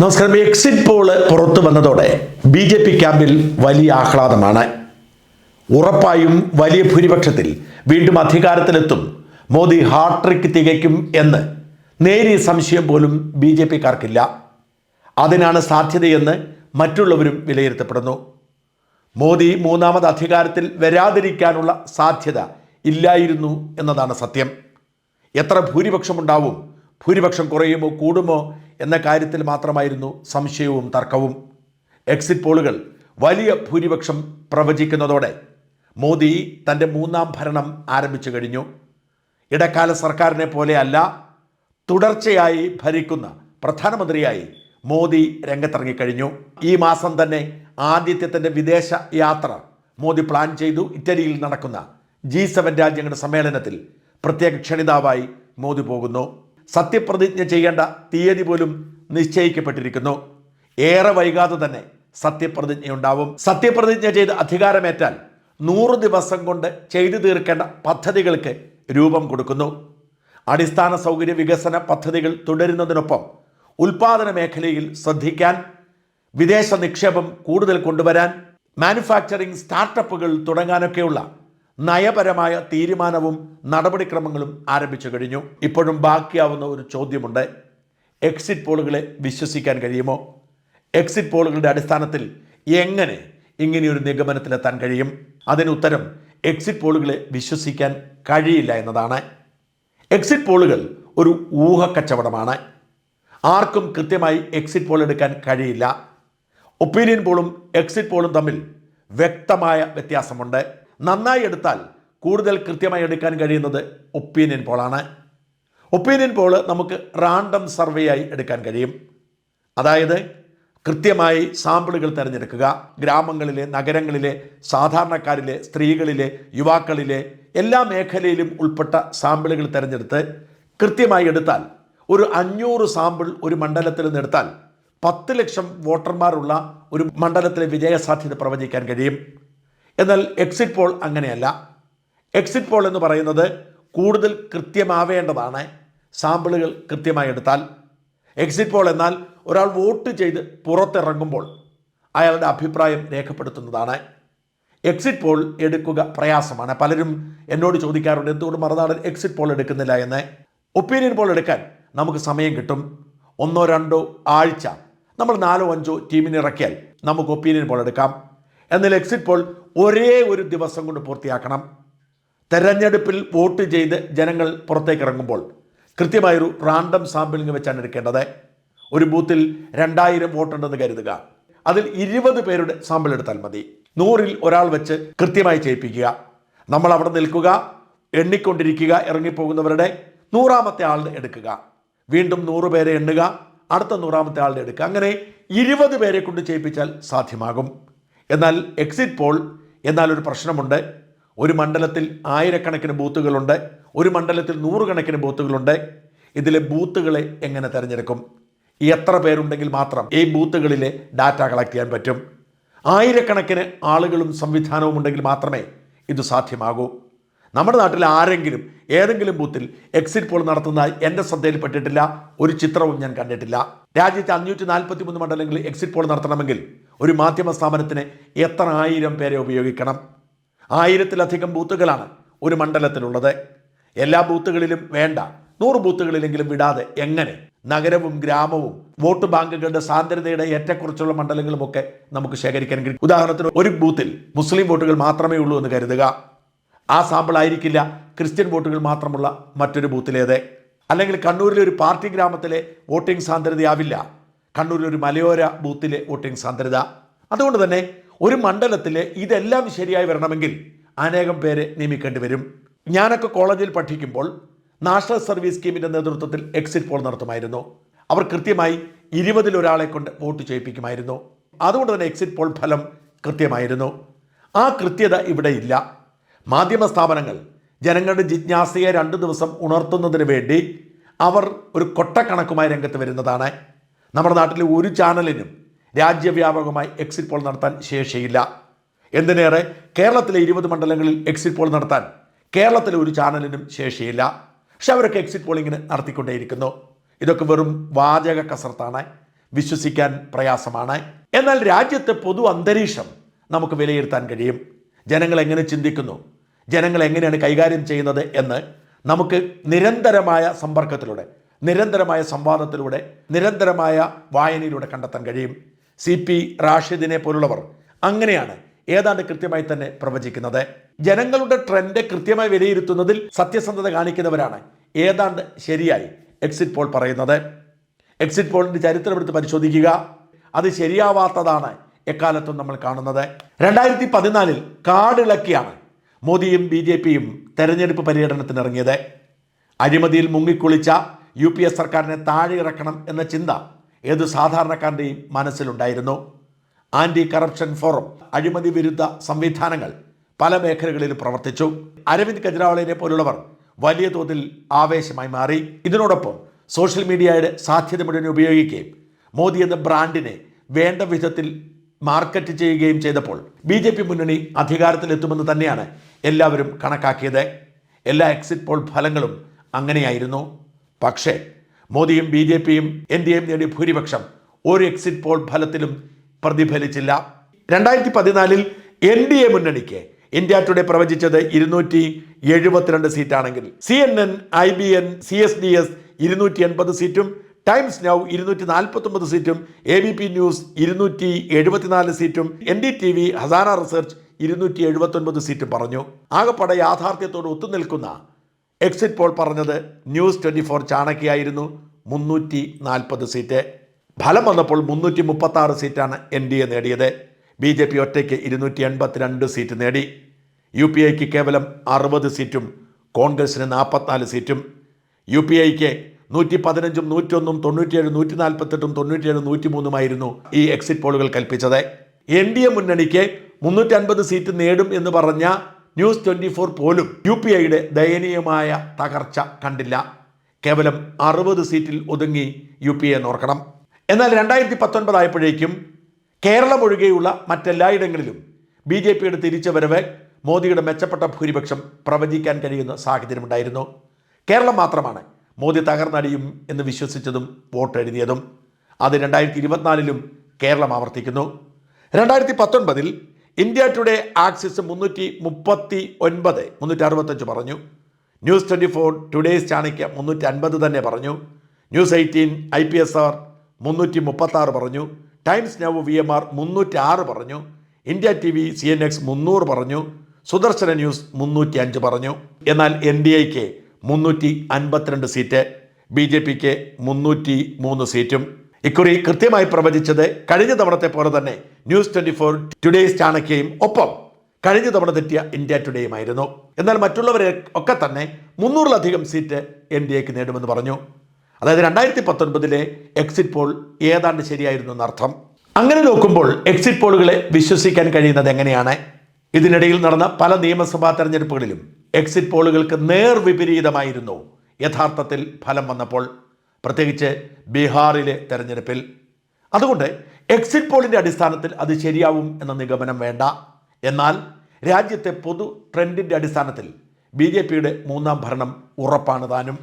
നമസ്കാരം. Exit poll പുറത്തു വന്നതോടെ ബി ജെ പി ക്യാമ്പിൽ വലിയ ആഹ്ലാദമാണ്. ഉറപ്പായും വലിയ ഭൂരിപക്ഷത്തിൽ വീണ്ടും അധികാരത്തിലെത്തും. മോദി ഹാട്രിക്ക് തികയ്ക്കും എന്ന് നേരിയ സംശയം പോലും ബി ജെ പിക്കാർക്കില്ല. അതിനാണ് സാധ്യതയെന്ന് മറ്റുള്ളവരും വിലയിരുത്തപ്പെടുന്നു. മോദി മൂന്നാമത് അധികാരത്തിൽ വരാതിരിക്കാനുള്ള സാധ്യത ഇല്ലായിരുന്നു എന്നതാണ് സത്യം. എത്ര ഭൂരിപക്ഷമുണ്ടാവും? ഭൂരിപക്ഷം കുറയുമോ കൂടുമോ എന്ന കാര്യത്തിൽ മാത്രമായിരുന്നു സംശയവും തർക്കവും. എക്സിറ്റ് പോളുകൾ വലിയ ഭൂരിപക്ഷം പ്രവചിക്കുന്നതോടെ മോദി തന്റെ മൂന്നാം ഭരണം ആരംഭിച്ചു കഴിഞ്ഞു. ഇടക്കാല സർക്കാരിനെ പോലെയല്ല തുടർച്ചയായി ഭരിക്കുന്ന പ്രധാനമന്ത്രിയായി മോദി രംഗത്തിറങ്ങിക്കഴിഞ്ഞു ഈ മാസം തന്നെ ആദ്യത്തെ തന്റെ വിദേശ യാത്ര മോദി പ്ലാൻ ചെയ്തു. ഇറ്റലിയിൽ നടക്കുന്ന ജി സെവൻ രാജ്യങ്ങളുടെ സമ്മേളനത്തിൽ പ്രത്യേക ക്ഷണിതാവായി മോദി പോകുന്നു. സത്യപ്രതിജ്ഞ ചെയ്യേണ്ട തീയതി പോലും നിശ്ചയിക്കപ്പെട്ടിരിക്കുന്നു. ഏറെ വൈകാതെ തന്നെ സത്യപ്രതിജ്ഞയുണ്ടാവും സത്യപ്രതിജ്ഞ ചെയ്ത് അധികാരമേറ്റാൽ നൂറ് ദിവസം കൊണ്ട് ചെയ്തു തീർക്കേണ്ട പദ്ധതികൾക്ക് രൂപം കൊടുക്കുന്നു. അടിസ്ഥാന സൗകര്യ വികസന പദ്ധതികൾ തുടരുന്നതിനൊപ്പം ഉൽപാദന മേഖലയിൽ ശ്രദ്ധിക്കാൻ വിദേശ നിക്ഷേപം കൂടുതൽ കൊണ്ടുവരാൻ മാനുഫാക്ചറിംഗ് സ്റ്റാർട്ടപ്പുകൾ തുടങ്ങാനൊക്കെയുള്ള നയപരമായ തീരുമാനവും നടപടിക്രമങ്ങളും ആരംഭിച്ചു കഴിഞ്ഞു. ഇപ്പോഴും ബാക്കിയാവുന്ന ഒരു ചോദ്യമുണ്ട്. എക്സിറ്റ് പോളുകളെ വിശ്വസിക്കാൻ കഴിയുമോ? എക്സിറ്റ് പോളുകളുടെ അടിസ്ഥാനത്തിൽ എങ്ങനെ ഇങ്ങനെയൊരു നിഗമനത്തിലെത്താൻ കഴിയും? അതിന് ഉത്തരം എക്സിറ്റ് പോളുകളെ വിശ്വസിക്കാൻ കഴിയില്ല എന്നതാണ്. എക്സിറ്റ് പോളുകൾ ഒരു ഊഹക്കച്ചവടമാണ്. ആർക്കും കൃത്യമായി എക്സിറ്റ് പോൾ എടുക്കാൻ കഴിയില്ല. ഒപ്പീനിയൻ പോളും എക്സിറ്റ് പോളും തമ്മിൽ വ്യക്തമായ വ്യത്യാസമുണ്ട്. നന്നായി എടുത്താൽ കൂടുതൽ കൃത്യമായി എടുക്കാൻ കഴിയുന്നത് ഒപ്പീനിയൻ പോളാണ് ഒപ്പീനിയൻ പോൾ നമുക്ക് റാൻഡം സർവേ ആയി എടുക്കാൻ കഴിയും. അതായത് കൃത്യമായി സാമ്പിളുകൾ തിരഞ്ഞെടുക്കുക. ഗ്രാമങ്ങളിലെ നഗരങ്ങളിലെ സാധാരണക്കാരിലെ സ്ത്രീകളിലെ യുവാക്കളിലെ എല്ലാ മേഖലയിലും ഉൾപ്പെട്ട സാമ്പിളുകൾ തിരഞ്ഞെടുത്ത് കൃത്യമായി എടുത്താൽ ഒരു അഞ്ഞൂറ് സാമ്പിൾ ഒരു മണ്ഡലത്തിൽ നിന്ന് എടുത്താൽ പത്ത് ലക്ഷം വോട്ടർമാരുള്ള ഒരു മണ്ഡലത്തിലെ വിജയസാധ്യത പ്രവചിക്കാൻ കഴിയും. എന്നാൽ എക്സിറ്റ് പോൾ അങ്ങനെയല്ല. എക്സിറ്റ് പോൾ എന്ന് പറയുന്നത് കൂടുതൽ കൃത്യമാവേണ്ടതാണ്. സാമ്പിളുകൾ കൃത്യമായി എടുത്താൽ. എക്സിറ്റ് പോൾ എന്നാൽ ഒരാൾ വോട്ട് ചെയ്ത് പുറത്തിറങ്ങുമ്പോൾ അയാളുടെ അഭിപ്രായം രേഖപ്പെടുത്തുന്നതാണ്. എക്സിറ്റ് പോൾ എടുക്കുക പ്രയാസമാണ്. പലരും എന്നോട് ചോദിക്കാറുണ്ട് എന്തുകൊണ്ട് മറുനാടൻ എക്സിറ്റ് പോൾ എടുക്കുന്നില്ല എന്ന്? ഒപ്പീനിയൻ പോൾ എടുക്കാൻ നമുക്ക് സമയം കിട്ടും. ഒന്നോ രണ്ടോ ആഴ്ച. നമ്മൾ നാലോ അഞ്ചോ ടീമിനിറക്കിയാൽ നമുക്ക് ഒപ്പീനിയൻ പോൾ എടുക്കാം. എന്നാൽ എക്സിറ്റ് പോൾ ഒരേ ഒരു ദിവസം കൊണ്ട് പൂർത്തിയാക്കണം. തെരഞ്ഞെടുപ്പിൽ വോട്ട് ചെയ്ത് ജനങ്ങൾ പുറത്തേക്ക് ഇറങ്ങുമ്പോൾ കൃത്യമായൊരു റാൻഡം സാമ്പിളിംഗ് വെച്ചാണ് എടുക്കേണ്ടത്. ഒരു ബൂത്തിൽ രണ്ടായിരം വോട്ടുണ്ടെന്ന് കരുതുക. അതിൽ ഇരുപത് പേരുടെ സാമ്പിൾ എടുത്താൽ മതി. നൂറിൽ ഒരാൾ വെച്ച് കൃത്യമായി ചെയ്യിപ്പിക്കുക. നമ്മൾ അവിടെ നിൽക്കുക എണ്ണിക്കൊണ്ടിരിക്കുക ഇറങ്ങിപ്പോകുന്നവരുടെ നൂറാമത്തെ ആളുടെ എടുക്കുക. വീണ്ടും നൂറ് പേരെ എണ്ണുക അടുത്ത നൂറാമത്തെ ആളുടെ എടുക്കുക. അങ്ങനെ ഇരുപത് പേരെ കൊണ്ട് ചെയ്യിപ്പിച്ചാൽ സാധ്യമാകും. എന്നാൽ എക്സിറ്റ് പോൾ എന്നാൽ ഒരു പ്രശ്നമുണ്ട്. ഒരു മണ്ഡലത്തിൽ ആയിരക്കണക്കിന് ബൂത്തുകളുണ്ട്. ഒരു മണ്ഡലത്തിൽ നൂറുകണക്കിന് ബൂത്തുകളുണ്ട്. ഇതിലെ ബൂത്തുകളെ എങ്ങനെ തിരഞ്ഞെടുക്കും? എത്ര പേരുണ്ടെങ്കിൽ മാത്രം ഈ ബൂത്തുകളിലെ ഡാറ്റ കളക്ട് ചെയ്യാൻ പറ്റും. ആയിരക്കണക്കിന് ആളുകളും സംവിധാനവും ഉണ്ടെങ്കിൽ മാത്രമേ ഇത് സാധ്യമാകൂ. നമ്മുടെ നാട്ടിൽ ആരെങ്കിലും ഏതെങ്കിലും ബൂത്തിൽ എക്സിറ്റ് പോൾ നടത്തുന്ന എന്റെ ശ്രദ്ധയിൽപ്പെട്ടിട്ടില്ല ഒരു ചിത്രവും ഞാൻ കണ്ടിട്ടില്ല. രാജ്യത്തെ അഞ്ഞൂറ്റി നാൽപ്പത്തി മൂന്ന് മണ്ഡലങ്ങളിൽ എക്സിറ്റ് പോൾ നടത്തണമെങ്കിൽ ഒരു മാധ്യമ സ്ഥാപനത്തിന് എത്ര ആയിരം പേരെ ഉപയോഗിക്കണം? ആയിരത്തിലധികം ബൂത്തുകളാണ് ഒരു മണ്ഡലത്തിലുള്ളത്. എല്ലാ ബൂത്തുകളിലും വേണ്ട നൂറ് ബൂത്തുകളിലെങ്കിലും വിടാതെ എങ്ങനെ നഗരവും ഗ്രാമവും വോട്ട് ബാങ്കുകളുടെ സാന്ദ്രതയുടെ ഏറ്റക്കുറച്ചുള്ള മണ്ഡലങ്ങളുമൊക്കെ നമുക്ക് ശേഖരിക്കാൻ കഴിയും. ഉദാഹരണത്തിന് ഒരു ബൂത്തിൽ മുസ്ലിം വോട്ടുകൾ മാത്രമേ ഉള്ളൂ എന്ന് കരുതുക. ആ സാമ്പിൾ ആയിരിക്കില്ല ക്രിസ്ത്യൻ വോട്ടുകൾ മാത്രമുള്ള മറ്റൊരു ബൂത്തിലേത്. അല്ലെങ്കിൽ കണ്ണൂരിലെ ഒരു പാർട്ടി ഗ്രാമത്തിലെ വോട്ടിംഗ് സാന്ദ്രതയാവില്ല. കണ്ണൂരിലെ ഒരു മലയോര ബൂത്തിലെ വോട്ടിംഗ് സാന്ദ്രത. അതുകൊണ്ട് തന്നെ ഒരു മണ്ഡലത്തിലെ ഇതെല്ലാം ശരിയായി വരണമെങ്കിൽ അനേകം പേരെ നിയമിക്കേണ്ടി വരും. ഞാനൊക്കെ കോളേജിൽ പഠിക്കുമ്പോൾ നാഷണൽ സർവീസ് സ്കീമിന്റെ നേതൃത്വത്തിൽ എക്സിറ്റ് പോൾ നടത്തുമായിരുന്നു. അവർ കൃത്യമായി ഇരുപതിൽ ഒരാളെ കൊണ്ട് വോട്ട് ചെയ്യിപ്പിക്കുമായിരുന്നു അതുകൊണ്ട് തന്നെ എക്സിറ്റ് പോൾ ഫലം കൃത്യമായിരുന്നു. ആ കൃത്യത ഇവിടെ ഇല്ല. മാധ്യമ സ്ഥാപനങ്ങൾ ജനങ്ങളുടെ ജിജ്ഞാസയെ രണ്ട് ദിവസം ഉണർത്തുന്നതിന് വേണ്ടി അവർ ഒരു കൊട്ടക്കണക്കുമായി രംഗത്ത് വരുന്നതാണ്. നമ്മുടെ നാട്ടിലെ ഒരു ചാനലിനും രാജ്യവ്യാപകമായി എക്സിറ്റ് പോൾ നടത്താൻ ശേഷിയില്ല. എന്തിനേറെ? കേരളത്തിലെ ഇരുപത് മണ്ഡലങ്ങളിൽ എക്സിറ്റ് പോൾ നടത്താൻ കേരളത്തിലെ ഒരു ചാനലിനും ശേഷിയില്ല. പക്ഷെ അവരൊക്കെ എക്സിറ്റ് പോളിങ്ങിന് നടത്തിക്കൊണ്ടേയിരിക്കുന്നു. ഇതൊക്കെ വെറും വാചക കസർത്താണ്. വിശ്വസിക്കാൻ പ്രയാസമാണ്. എന്നാൽ രാജ്യത്തെ പൊതു അന്തരീക്ഷം നമുക്ക് വിലയിരുത്താൻ കഴിയും. ജനങ്ങൾ എങ്ങനെ ചിന്തിക്കുന്നു? ജനങ്ങൾ എങ്ങനെയാണ് കൈകാര്യം ചെയ്യുന്നത് എന്ന് നമുക്ക് നിരന്തരമായ സമ്പർക്കത്തിലൂടെ നിരന്തരമായ സംവാദത്തിലൂടെ നിരന്തരമായ വായനയിലൂടെ കണ്ടെത്താൻ കഴിയും. സി പി റാഷിദിനെ പോലുള്ളവർ അങ്ങനെയാണ് ഏതാണ്ട് കൃത്യമായി തന്നെ പ്രവചിക്കുന്നത്. ജനങ്ങളുടെ ട്രെൻഡ് കൃത്യമായി വിലയിരുത്തുന്നതിൽ സത്യസന്ധത കാണിക്കുന്നവരാണ് ഏതാണ്ട് ശരിയായി എക്സിറ്റ് പോൾ പറയുന്നത്. എക്സിറ്റ് പോളിന്റെ ചരിത്രമെടുത്ത് പരിശോധിക്കുക. അത് ശരിയാവാത്തതാണ് എക്കാലത്തും നമ്മൾ കാണുന്നത്. രണ്ടായിരത്തി പതിനാലിൽ കാടിളക്കിയാണ് മോദിയും ബി ജെ പിയും തെരഞ്ഞെടുപ്പ് പര്യടനത്തിന് ഇറങ്ങിയത് അഴിമതിയിൽ മുങ്ങിക്കുളിച്ച യു പി എ സർക്കാരിനെ താഴെ ഇറക്കണം എന്ന ചിന്ത ഏത് സാധാരണക്കാരന്റെയും മനസ്സിലുണ്ടായിരുന്നു. ആന്റി കറപ്ഷൻ ഫോറം അഴിമതി വിരുദ്ധ സംവിധാനങ്ങൾ പല മേഖലകളിൽ പ്രവർത്തിച്ചു. അരവിന്ദ് കെജ്രിവാളിനെ പോലുള്ളവർ വലിയ തോതിൽ ആവേശമായി മാറി. ഇതിനോടൊപ്പം സോഷ്യൽ മീഡിയയുടെ സാധ്യത മുഴുവൻ ഉപയോഗിക്കുകയും മോദി എന്ന ബ്രാൻഡിനെ വേണ്ട വിധത്തിൽ മാർക്കറ്റ് ചെയ്യുകയും ചെയ്തപ്പോൾ ബി ജെ പി മുന്നണി അധികാരത്തിലെത്തുമെന്ന് തന്നെയാണ് എല്ലാവരും കണക്കാക്കിയത്. എല്ലാ എക്സിറ്റ് പോൾ ഫലങ്ങളും അങ്ങനെയായിരുന്നു. പക്ഷേ മോദിയും ബി ജെ പിയും എൻ ഡി എം നേടിയ ഭൂരിപക്ഷം ഒരു എക്സിറ്റ് പോൾ ഫലത്തിലും പ്രതിഫലിച്ചില്ല. രണ്ടായിരത്തി പതിനാലിൽ എൻ ഡി എ മുന്നണിക്ക് ഇന്ത്യ ടുഡേ പ്രവചിച്ചത് ഇരുന്നൂറ്റി എഴുപത്തിരണ്ട് സീറ്റാണെങ്കിൽ C N N I B N C S D S ഇരുന്നൂറ്റി എൺപത് സീറ്റും ടൈംസ് നൗ ഇരുന്നൂറ്റി നാൽപ്പത്തി ഒമ്പത് സീറ്റും എ ബി പി ന്യൂസ് ഇരുന്നൂറ്റി എഴുപത്തിനാല് സീറ്റും എൻ ഡി ടി വി ഹസാന റിസർച്ച് ഇരുന്നൂറ്റി എഴുപത്തി ഒൻപത് സീറ്റും പറഞ്ഞു. ആകെപ്പാടെ യാഥാർത്ഥ്യത്തോട് ഒത്തുനിൽക്കുന്ന എക്സിറ്റ് പോൾ പറഞ്ഞത് ന്യൂസ് ട്വന്റി ഫോർ ചാണക്യായിരുന്നു. മുന്നൂറ്റി നാൽപ്പത് സീറ്റ്. ഫലം വന്നപ്പോൾ മുന്നൂറ്റി മുപ്പത്തി ആറ് സീറ്റാണ് എൻ ഡി എ നേടിയത്. ബി ജെ പി ഒറ്റയ്ക്ക് ഇരുന്നൂറ്റി എൺപത്തിരണ്ട് സീറ്റ് നേടി. യു പി ഐക്ക് കേവലം അറുപത് സീറ്റും കോൺഗ്രസിന് നാൽപ്പത്തിനാല് സീറ്റും. യു പി ഐക്ക് നൂറ്റി പതിനഞ്ചും നൂറ്റൊന്നും തൊണ്ണൂറ്റിയേഴ് നൂറ്റി നാൽപ്പത്തെട്ടും തൊണ്ണൂറ്റിയേഴ് നൂറ്റി മൂന്നുമായിരുന്നു ഈ എക്സിറ്റ് പോളുകൾ കൽപ്പിച്ചത്. എൻ ഡി എ മുന്നണിക്ക് മുന്നൂറ്റി അൻപത് സീറ്റ് നേടും എന്ന് പറഞ്ഞ ന്യൂസ് ട്വന്റി ഫോർ പോലും യു പി ഐയുടെ ദയനീയമായ തകർച്ച കണ്ടില്ല. കേവലം അറുപത് സീറ്റിൽ ഒതുങ്ങി യു പി എ നോർക്കണം എന്നാൽ രണ്ടായിരത്തി പത്തൊൻപതായപ്പോഴേക്കും കേരളം ഒഴികെയുള്ള മറ്റെല്ലായിടങ്ങളിലും ബി ജെ പിയുടെ തിരിച്ചുവരവ് മോദിയുടെ മെച്ചപ്പെട്ട ഭൂരിപക്ഷം പ്രവചിക്കാൻ കഴിയുന്ന സാഹചര്യമുണ്ടായിരുന്നു. കേരളം മാത്രമാണ് മോദി തകർന്നടിയും എന്ന് വിശ്വസിച്ചതും വോട്ട് എഴുതിയതും അത് രണ്ടായിരത്തി ഇരുപത്തിനാലിലും കേരളം ആവർത്തിക്കുന്നു. രണ്ടായിരത്തി പത്തൊൻപതിൽ ഇന്ത്യ ടുഡേ ആക്സിസ് മുന്നൂറ്റി മുപ്പത്തി ഒൻപത് മുന്നൂറ്റി അറുപത്തഞ്ച് പറഞ്ഞു. News twenty four today's Chanakya മുന്നൂറ്റി അൻപത് തന്നെ പറഞ്ഞു. News eighteen I P S R മുന്നൂറ്റി മുപ്പത്താറ് പറഞ്ഞു. Times Now V M R മുന്നൂറ്റി ആറ് പറഞ്ഞു. India T V C N X മുന്നൂറ് പറഞ്ഞു. സുദർശന ന്യൂസ് മുന്നൂറ്റി അഞ്ച് പറഞ്ഞു. എന്നാൽ എൻ ഡി എക്ക് മുന്നൂറ്റി അൻപത്തിരണ്ട് സീറ്റ്. ബി ജെ പിക്ക് മുന്നൂറ്റി മൂന്ന് സീറ്റും. ഇക്കുറി കൃത്യമായി പ്രവചിച്ചത് കഴിഞ്ഞ തവണത്തെ പോലെ തന്നെ ന്യൂസ് ട്വന്റി ഫോർ ടുഡേസ് ചാണക്യയും ഒപ്പം കഴിഞ്ഞ തവണ തെറ്റിയ ഇന്ത്യ ടുഡേയുമായിരുന്നു. എന്നാൽ മറ്റുള്ളവരെ ഒക്കെ തന്നെ മുന്നൂറിലധികം സീറ്റ് എൻ ഡി എക്ക് നേടുമെന്ന് പറഞ്ഞു. അതായത് രണ്ടായിരത്തി പത്തൊൻപതിലെ എക്സിറ്റ് പോൾ ഏതാണ്ട് ശരിയായിരുന്നു എന്നർത്ഥം. അങ്ങനെ നോക്കുമ്പോൾ എക്സിറ്റ് പോളുകളെ വിശ്വസിക്കാൻ കഴിയുന്നത് എങ്ങനെയാണ്? ഇതിനിടയിൽ നടന്ന പല നിയമസഭാ തെരഞ്ഞെടുപ്പുകളിലും എക്സിറ്റ് പോളുകൾക്ക് നേർവിപരീതമായിരുന്നു യഥാർത്ഥത്തിൽ ഫലം വന്നപ്പോൾ പ്രത്യേകിച്ച് ബീഹാറിലെ തെരഞ്ഞെടുപ്പിൽ. അതുകൊണ്ട് എക്സിറ്റ് പോളിന്റെ അടിസ്ഥാനത്തിൽ അത് ശരിയാവും എന്ന നിഗമനം വേണ്ട. എന്നാൽ രാജ്യത്തെ പൊതു ട്രെൻഡിന്റെ അടിസ്ഥാനത്തിൽ ബി ജെ പിയുടെ മൂന്നാം ഭരണം ഉറപ്പാണ് താനും.